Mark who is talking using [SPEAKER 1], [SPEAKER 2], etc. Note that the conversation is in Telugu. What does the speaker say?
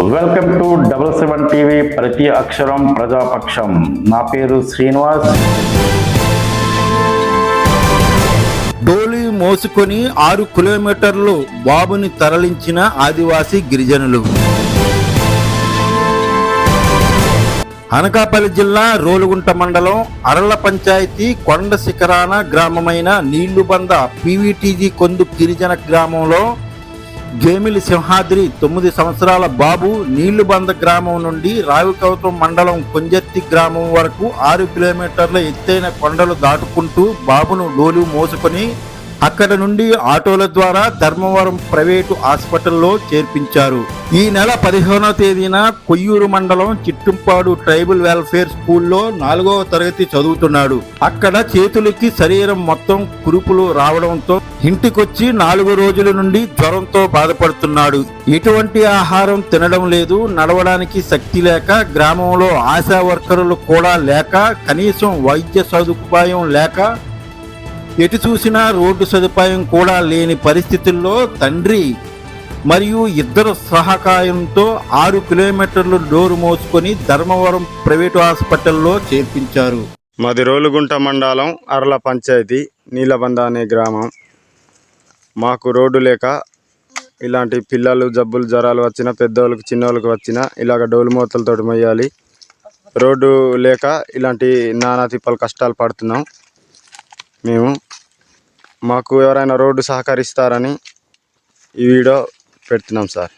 [SPEAKER 1] Welcome to double seven TV ప్రతి అక్షరం ప్రజాపక్షం. నా పేరు శ్రీనివాస్.
[SPEAKER 2] డోలి మోసుకొని ఆరు కిలోమీటర్లు బాబుని తరలించిన ఆదివాసీ గిరిజనులు. అనకాపల్లి జిల్లా రోలుగుంట మండలం అరళ్ళ పంచాయతీ కొండ శిఖరాన గ్రామమైన నీళ్ళుబంద పీవీటీజీ కొందు గిరిజన గ్రామంలో గేమిలి సింహాద్రి తొమ్మిది సంవత్సరాల బాబు నీళ్ళుబంద గ్రామం నుండి రావికవతం మండలం కొంజెత్తి గ్రామం వరకు ఆరు కిలోమీటర్ల ఎత్తైన కొండలు దాటుకుంటూ బాబును డోలు మోసుకొని అక్కడ నుండి ఆటోల ద్వారా ధర్మవరం ప్రైవేటు హాస్పిటల్లో చేర్పించారు. ఈ నెల పదిహేనవ తేదీన కొయ్యూరు మండలం చిట్టుంపాడు ట్రైబల్ వెల్ఫేర్ స్కూల్లో నాలుగవ తరగతి చదువుతున్నాడు. అక్కడ చేతులకి శరీరం మొత్తం కురుపులు రావడంతో ఇంటికొచ్చి నాలుగు రోజుల నుండి జ్వరంతో బాధపడుతున్నాడు. ఎటువంటి ఆహారం తినడం లేదు నడవడానికి శక్తి లేక గ్రామంలో ఆశా వర్కర్లు కూడా లేక కనీసం వైద్య సదుపాయం లేక ఎటు చూసినా రోడ్డు సదుపాయం కూడా లేని పరిస్థితుల్లో తండ్రి మరియు ఇద్దరు సహకాయంతో ఆరు కిలోమీటర్లు డోరు మోసుకొని ధర్మవరం ప్రైవేటు హాస్పిటల్లో చేర్పించారు.
[SPEAKER 3] మాది రోలుగుంట మండలం అరల పంచాయతీ నీలబంద అనే గ్రామం. మాకు రోడ్డు లేక ఇలాంటి పిల్లలు జబ్బులు జ్వరాలు వచ్చినా పెద్దవాళ్ళకి చిన్నవాళ్ళకి వచ్చిన ఇలాగ డోలు మూతలతోటి మొయ్యాలి. రోడ్డు లేక ఇలాంటి నానా తిప్పలు కష్టాలు పడుతున్నాం. మేము మాకు ఎవరైనా రోడ్డు సహకరిస్తారని ఈ వీడియో పెడుతున్నాం సార్.